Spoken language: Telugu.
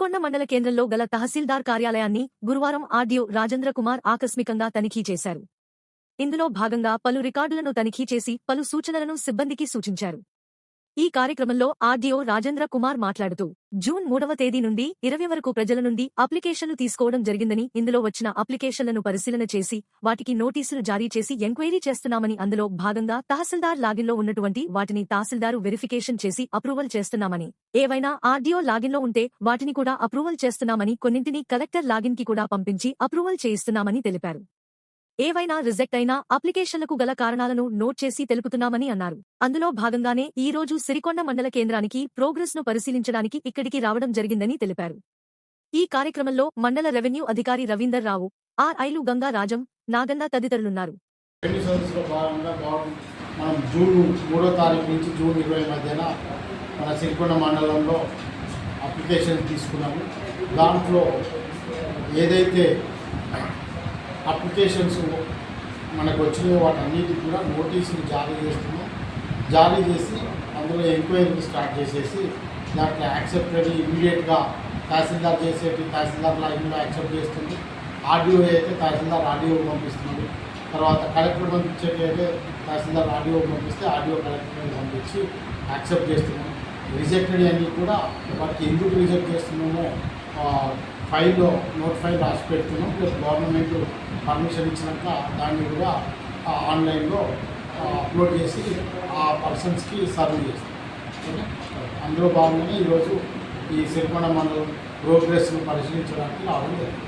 సిరికొండ మండల కేంద్రంలో గల తహసీల్దార్ కార్యాలయాన్ని గురువారం ఆర్డీఓ రాజేంద్ర కుమార్ ఆకస్మికంగా తనిఖీ చేశారు. ఇందులో భాగంగా పలు రికార్డులను తనిఖీ చేసి పలు సూచనలను సిబ్బందికి సూచించారు. ఈ కార్యక్రమంలో ఆర్డీఓ రాజేంద్ర కుమార్ మాట్లాడుతూ జూన్ మూడవ తేదీ నుండి ఇరవై వరకు ప్రజల నుండి అప్లికేషన్లు తీసుకోవడం జరిగిందని ఇందులో వచ్చిన అప్లికేషన్లను పరిశీలన చేసి వాటికి నోటీసులు జారీ చేసి ఎంక్వైరీ చేస్తున్నామని అందులో భాగంగా తహసీల్దార్ లాగిన్లో ఉన్నటువంటి వాటిని తహసీల్దారు వెరిఫికేషన్ చేసి అప్రూవల్ చేస్తున్నామని ఏవైనా ఆర్డీఓ లాగిన్లో ఉంటే వాటిని కూడా అప్రూవల్ చేస్తున్నామని కొన్నింటిని కలెక్టర్ లాగిన్కి కూడా పంపించి అప్రూవల్ చేయిస్తున్నామని తెలిపారు. ఏవైనా రిజెక్ట్ అయినా అప్లికేషన్లకు గల కారణాలను నోట్ చేసి తెలుపుతున్నామని అన్నారు. అందులో భాగంగానే ఈ రోజు సిరికొండ మండల కేంద్రానికి ప్రోగ్రెస్ను పరిశీలించడానికి ఇక్కడికి రావడం జరిగిందని తెలిపారు. ఈ కార్యక్రమంలో మండల రెవెన్యూ అధికారి రవీందర్ రావు ఆర్ ఐలు గంగా రాజం నాగన్న తదితరులున్నారు. మనం జూన్ మూడో తారీఖు నుంచి జూన్ ఇరవై మధ్యన మన సిరికొండ మండలంలో అప్లికేషన్ తీసుకున్నాము. దాంట్లో ఏదైతే అప్లికేషన్స్ మనకు వచ్చినాయో వాటన్నిటికి కూడా నోటీసులు జారీ చేస్తున్నాం. జారీ చేసి అందులో ఎంక్వైరీ స్టార్ట్ చేసేసి దాంట్లో యాక్సెప్ట్ యాక్సెప్టెడ్ ఇమీడియట్గా తహసీల్దార్ చేసేటి తహసీల్దార్ లైన్లో యాక్సెప్ట్ చేస్తుంది. ఆర్డీఓ అయితే తహసీల్దార్ ఆర్డీఓ పంపిస్తుంది తర్వాత కలెక్టర్ పంపించేటి అయితే తహసీల్దార్ ఆర్డీఓ పంపిస్తే ఆర్డీఓ కలెక్టర్ పంపించి యాక్సెప్ట్ చేస్తున్నాం. రిజెక్టెడ్ అన్నీ కూడా వాటికి ఎందుకు రిజెక్ట్ చేస్తున్నామో ఫైల్లో నోట్ ఫైల్ రాసి పెడుతున్నాం. ప్లస్ గవర్నమెంట్ పర్మిషన్ ఇచ్చినాక దాన్ని కూడా ఆన్లైన్లో అప్లోడ్ చేసి ఆ పర్సన్స్కి సర్వ్ చేస్తాం. ఓకే? అందులో భాగంగానే ఈరోజు ఈ సిరికొండ మండలం ప్రోగ్రెస్ను పరిశీలించడానికి రావడం జరిగింది.